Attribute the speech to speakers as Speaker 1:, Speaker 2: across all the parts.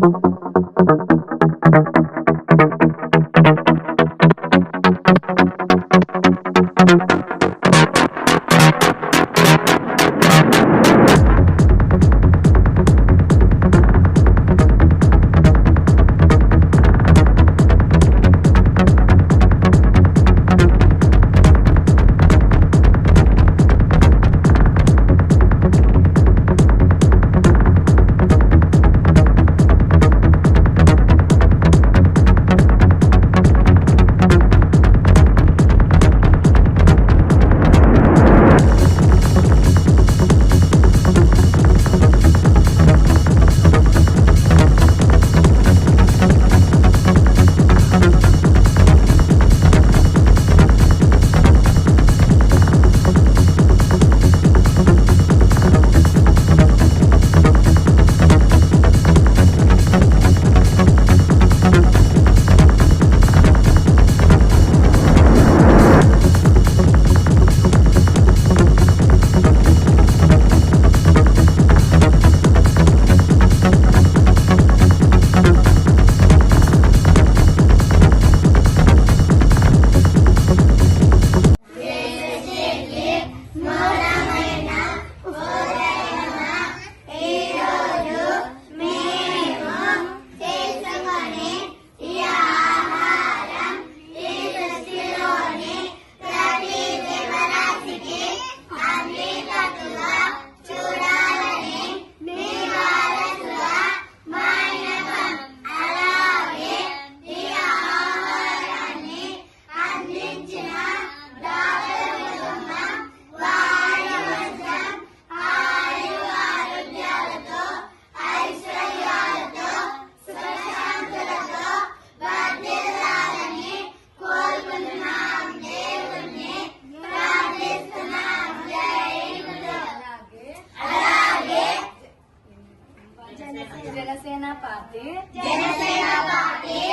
Speaker 1: thank you.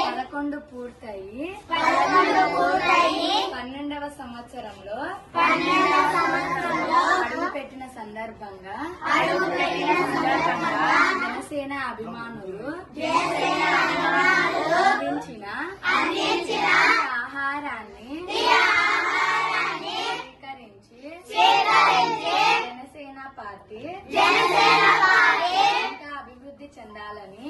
Speaker 1: పదకొండు పూర్తయి. పన్నెండవ సంవత్సరంలో అడుగు పెట్టిన సందర్భంగా జనసేన అభిమానులు అందించిన ఆహారాన్ని స్వీకరించి జనసేన పార్టీ చెందాలని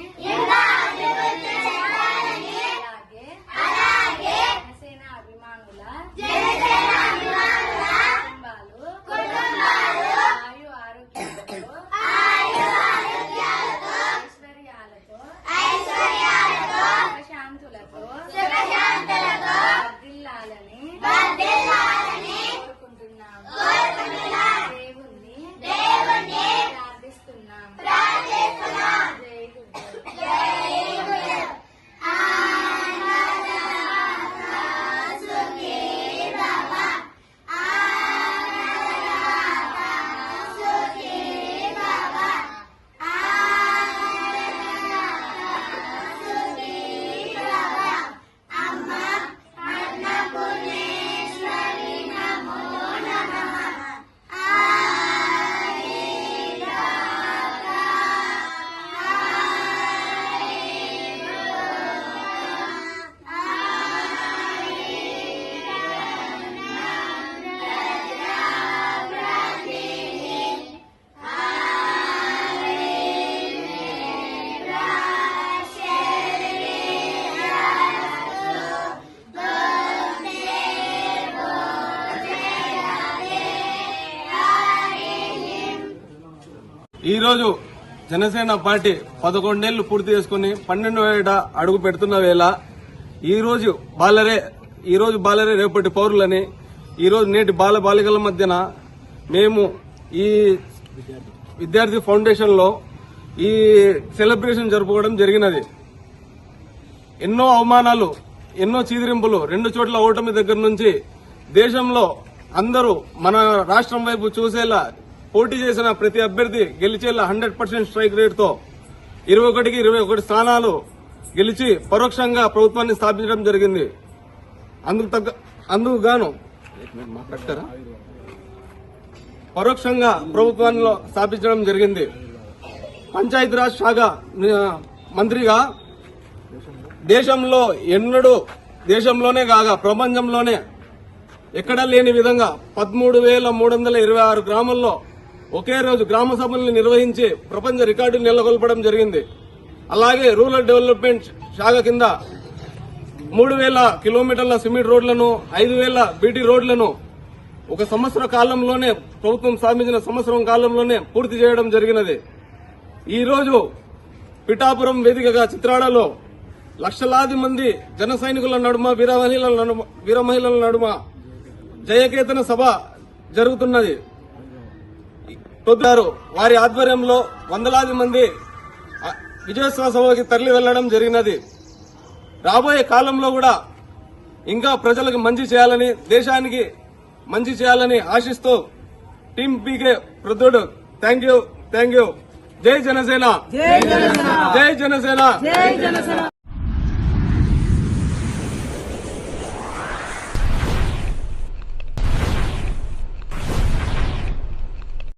Speaker 2: ఈరోజు జనసేన పార్టీ పదకొండేళ్ళు పూర్తి చేసుకుని పన్నెండు ఏట అడుగు పెడుతున్న వేళ ఈరోజు బాలరే ఈరోజు బాలరే రేపటి పౌరులని ఈరోజు నేటి బాల బాలికల మధ్యన మేము ఈ విద్యార్థి ఫౌండేషన్లో ఈ సెలబ్రేషన్ జరుపుకోవడం జరిగినది. ఎన్నో అవమానాలు ఎన్నో చీదిరింపులు రెండు చోట్ల ఓటమి దగ్గర నుంచి దేశంలో అందరూ మన రాష్ట్రం వైపు చూసేలా పోటీ చేసిన ప్రతి అభ్యర్థి గెలిచేలా హండ్రెడ్ పర్సెంట్ స్ట్రైక్ రేట్తో ఇరవై ఒకటికి ఇరవై ఒకటి స్థానాలు గెలిచి పరోక్షంగా ప్రభుత్వాన్ని స్థాపించడం జరిగింది. అందుకు తగ్గ అందుకు గాను పరోక్షంగా ప్రభుత్వాన్ని స్థాపించడం జరిగింది. పంచాయతీరాజ్ శాఖ మంత్రిగా దేశంలో ఎన్నడూ దేశంలోనే కాగా ప్రపంచంలోనే ఎక్కడా లేని విధంగా పదమూడు వేల మూడు వందల ఇరవై ఆరు గ్రామాల్లో ఒకే రోజు గ్రామ సభలను నిర్వహించి ప్రపంచ రికార్డు నెలకొల్పడం జరిగింది. అలాగే రూరల్ డెవలప్మెంట్ శాఖ కింద మూడు వేల కిలోమీటర్ల సిమెంట్ రోడ్లను ఐదు వేల బీటీ రోడ్లను ఒక సంవత్సర కాలంలోనే ప్రభుత్వం స్థాపించిన సంవత్సరం కాలంలోనే పూర్తి చేయడం జరిగినది. ఈరోజు పిఠాపురం వేదికగా చిత్రాడలో లక్షలాది మంది జన సైనికుల నడుమ వీర మహిళల నడుమ వీర మహిళల నడుమ జయకేతన సభ జరుగుతున్నది. పొద్దున్నారు వారి ఆధ్వర్యంలో వందలాది మంది విజయోత్సవ సభకి తరలి వెళ్ళడం జరిగినది. రాబోయే కాలంలో కూడా ఇంకా ప్రజలకు మంచి చేయాలని దేశానికి మంచి చేయాలని ఆశిస్తూ టీం పీకే ప్రొద్దుడు. థ్యాంక్ యూ థ్యాంక్ యూ జై జనసేన. జై జనసేన.